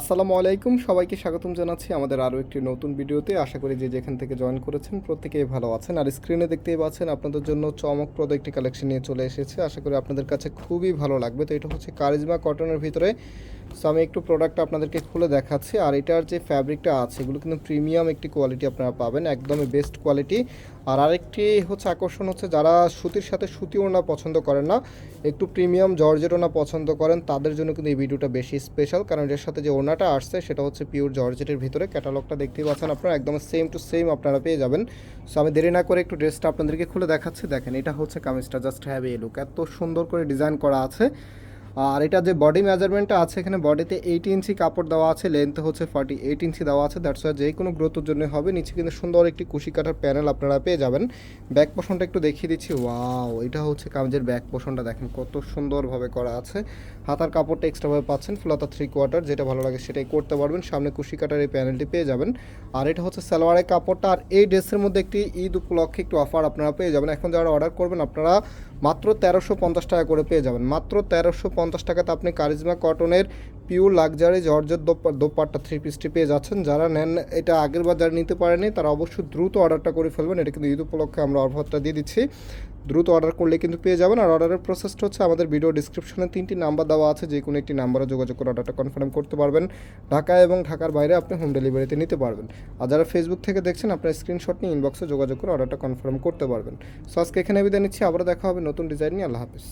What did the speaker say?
আসসালামু আলাইকুম, সবাইকে স্বাগতম জানাচ্ছি আমাদের আরও একটি নতুন ভিডিওতে। আশা করি যে যেখান থেকে জয়েন করেছেন প্রত্যেকেই ভালো আছেন। আর স্ক্রিনে দেখতেই পাচ্ছেন আপনাদের জন্য চমকপ্রদ একটি কালেকশন নিয়ে চলে এসেছে। আশা করি আপনাদের কাছে খুবই ভালো লাগবে। তো এটা হচ্ছে কারিজমা কটনের ভিতরে সো আমি একটু প্রোডাক্ট আপনাদেরকে খুলে দেখাচ্ছি। আর এটার যে ফ্যাব্রিকটা আছে, এগুলো কিন্তু প্রিমিয়াম একটি কোয়ালিটি আপনারা পাবেন, একদমই বেস্ট কোয়ালিটি আর আরেকটি হচ্ছে আকর্ষণ হচ্ছে, যারা সুতির সাথে সুতি ওড়না পছন্দ করেন না, একটু প্রিমিয়াম জর্জেট ওড়না পছন্দ করেন, তাদের জন্য কিন্তু এই ভিডিওটা বেশি স্পেশাল কারণ এর সাথে যে ওড়নাটা আসছে, সেটা হচ্ছে পিওর জর্জেটের ভিতরে। ক্যাটালগটা দেখতেই পাচ্ছেন আপনারা, একদম সেম টু সেম আপনারা পেয়ে যাবেন। সো আমি দেরি না করে একটু ড্রেসটা আপনাদেরকে খুলে দেখাচ্ছি। দেখেন, এটা হচ্ছে কামিজটা জাস্ট হ্যাভ এ লুক এত সুন্দর করে ডিজাইন করা আছে। আর এটা যে বডি মেজারমেন্টটা আছে, এখানে বডিতে এইট ইঞ্চি কাপড় দেওয়া আছে লেন্থ হচ্ছে ফর্টি এইট ইঞ্চি দেওয়া আছে দ্যাটস ওয়াই যে কোনো গ্রোথের জন্য হবে। নিচে কিন্তু সুন্দর একটি কুশি কাটার প্যানেল আপনারা পেয়ে যাবেন। ব্যাক পোষণটা একটু দেখিয়ে দিচ্ছি। ওয়াও এটা হচ্ছে কামিজের ব্যাক পোষণটা দেখেন কত সুন্দরভাবে করা আছে। হাতার কাপড়টা এক্সট্রাভাবে পাচ্ছেন ফুলাতা থ্রি কোয়ার্টার যেটা ভালো লাগে সেটাই করতে পারবেন। সামনে কুশি কাটার এই প্যানেলটি পেয়ে যাবেন। আর এটা হচ্ছে সালোয়ারের কাপড়টা, আর এই ড্রেসের মধ্যে একটি ঈদ উপলক্ষে একটু অফার আপনারা পেয়ে যাবেন। এখন যারা অর্ডার করবেন, আপনারা মাত্র তেরোশো পঞ্চাশ টাকা করে পেয়ে যাবেন। মাত্র তেরোশো পঞ্চাশ টাকাতে আপনি কারিজমা কটনের পিওর লাক্সারি জর্জের দোপাট্টা থ্রি পিসটি পেয়ে যাচ্ছেন। যারা নেন, এটা আগের বার যারা নিতে পারেনি, তারা অবশ্যই দ্রুত অর্ডারটা করে ফেলবেন। এটা কিন্তু ঈদ উপলক্ষে আমরা অফারটা দিয়ে দিচ্ছি। দ্রুত অর্ডার করলে কিন্তু পেয়ে যাবেন। আর অর্ডারের প্রসেসটা হচ্ছে আমাদের ভিডিও ডিসক্রিপশনে তিনটি নাম্বার দেওয়া আছে। যে কোনো একটি নাম্বারে যোগাযোগ করে অর্ডারটা কনফার্ম করতে পারবেন। ঢাকা এবং ঢাকার বাইরে আপনি হোম ডেলিভারিতে নিতে পারবেন। আর যারা ফেসবুক থেকে দেখছেন, আপনার স্ক্রিনশট নিয়ে ইনবক্সে যোগাযোগ করে অর্ডারটা কনফার্ম করতে পারবেন। সো আজকে এখানে বিদায় নিচ্ছি। আবারও দেখা হবে নতুন ডিজাইন নিয়ে। আল্লাহ হাফিজ।